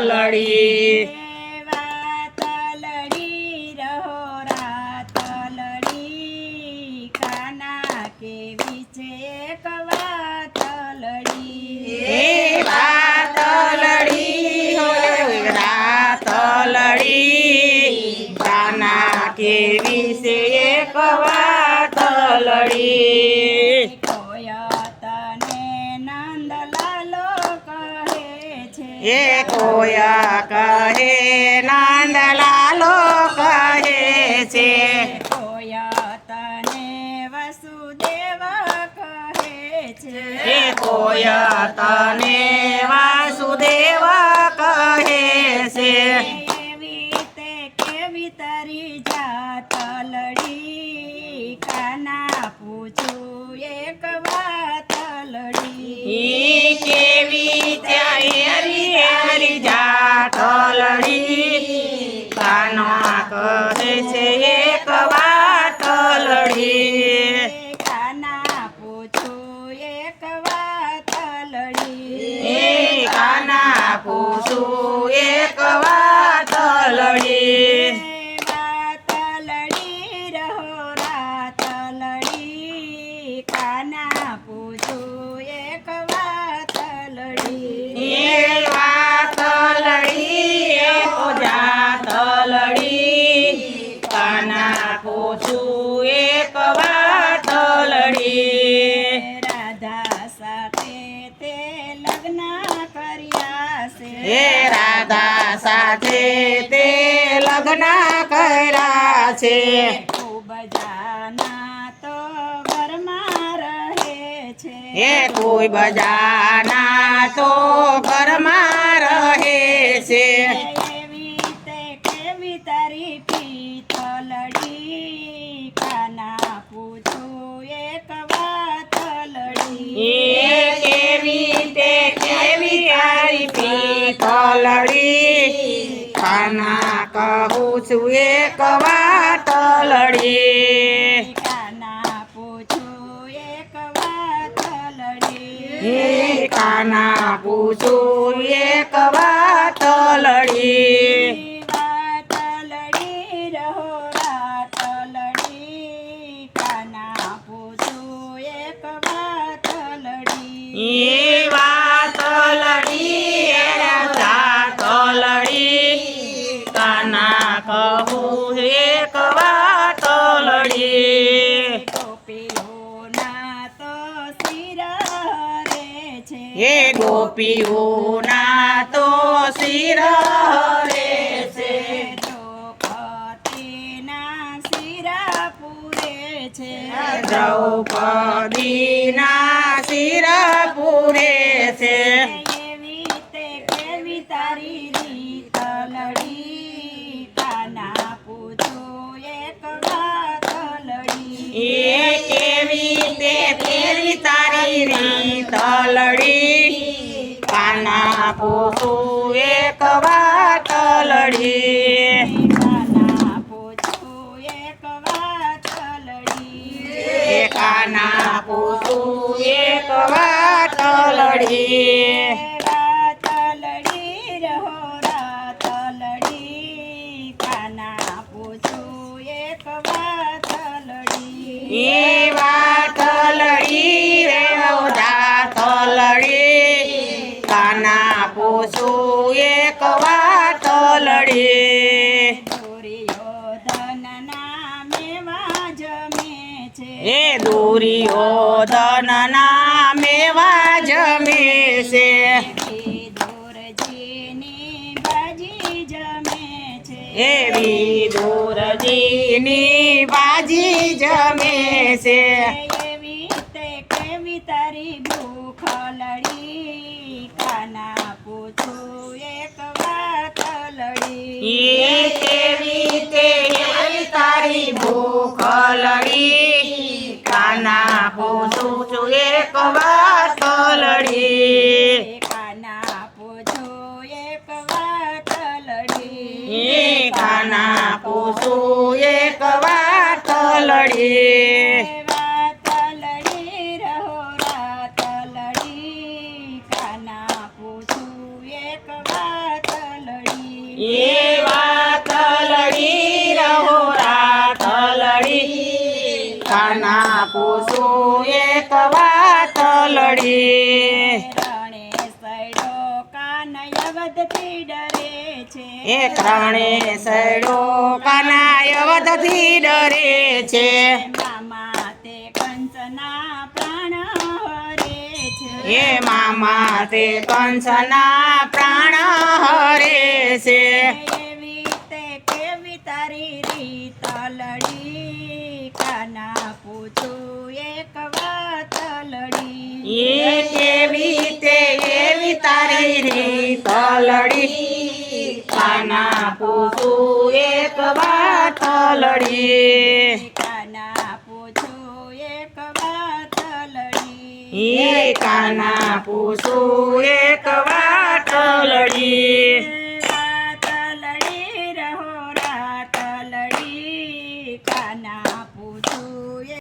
લડી વાતલડી રહો રાતલડી કાના કેવી છે એક વાત લડી એ કોયા કહે નંદલાલો કહે છે. કોયતને વસુદેવ કહે છે? એ કોયા તને વાસુદેવ કહે છે. એવી તે કેવી તારી જાત લડી? કાના પૂછું એક વાત લડી. કેવી ત્યાં હરી હરી જાત લડી કાના કહે હે રાધા સાથે તે લગ્ન કર્યા છે. ખૂબ જાના તો ઘરમાં રહે છે હે કોઈ બજાના તો ઘરમાં રહે છે. એવી તે કેવી તારી પીતલડી કાના પૂછું એક વાત લડી પીતલડી ખાના કહું છું એક વાત લડી કાના પૂછું એક વાત લડી કાના પૂછું એક વાત લડી વાત ગોપીઓના તો શિર રે છે દ્રૌપદીના શિર પૂરે છે દ્રૌપદીના શિર પૂરે છે એવી તે કેવી તારી રીત લડી કાના પૂછો એક વાત લડી એ કેવી તે કેવી તારી રીત કાના પૂછું એક વાત લડી. કાના પૂછું એક કાના પૂછું એક વાત લડી. પૂછું એક વાત લડી. દુર્યોધનના મેવા જમે છે એ દુર્યોધન મેવા છે દુરજીની બાજી જમે છે. એવી દૂરજીની બાજી જમે છે. એ કેવી તે તારી ભૂખ લડી કાના પૂછું છું એક વાત લડી કાના પૂછું એક વાત લડી એ કાના પૂછું એક વાત લડી વાત ડરે છે. એ ત્રણે સડો કનાય વધથી ડરે છે. મામા તે કંસના પ્રાણ છે. મામા તે કંસના પ્રાણ હરે છે. કેવી તારી રીત લડી? કાના પૂછું? એ કેવી તે એવી તારી રીત લડી કાના પૂછું એક વાત લડી કાના પૂછું એક વાત લડી એ કાના પૂછું એક વાત લડી